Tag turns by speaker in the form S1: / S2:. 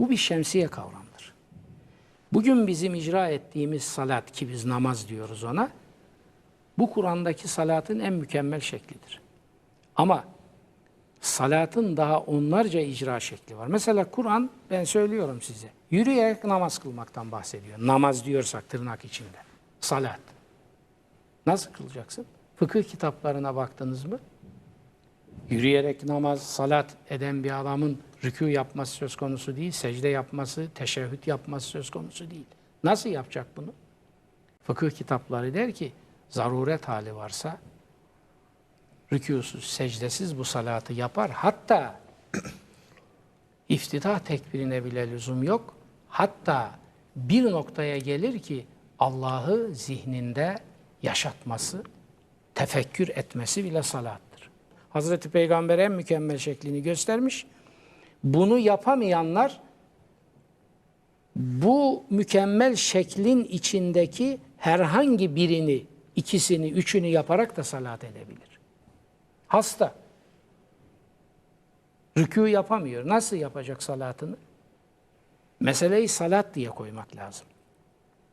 S1: Bu bir şemsiye kavramıdır. Bugün bizim icra ettiğimiz salat ki biz namaz diyoruz ona, bu Kur'an'daki salatın en mükemmel şeklidir. Ama salatın daha onlarca icra şekli var. Mesela Kur'an ben söylüyorum size yürüyerek namaz kılmaktan bahsediyor. Namaz diyorsak tırnak içinde. Salat. Nasıl kılacaksın? Fıkıh kitaplarına baktınız mı? Yürüyerek namaz, salat eden bir adamın rükû yapması söz konusu değil, secde yapması, teşehhüd yapması söz konusu değil. Nasıl yapacak bunu? Fıkıh kitapları der ki, zaruret hali varsa rükûsuz, secdesiz bu salatı yapar. Hatta iftitah tekbirine bile lüzum yok. Hatta bir noktaya gelir ki Allah'ı zihninde yaşatması, tefekkür etmesi bile salattır. Hazreti Peygamber en mükemmel şeklini göstermiş. Bunu yapamayanlar bu mükemmel şeklin içindeki herhangi birini, ikisini, üçünü yaparak da salat edebilir. Hasta. Rükû yapamıyor. Nasıl yapacak salatını? Meseleyi salat diye koymak lazım.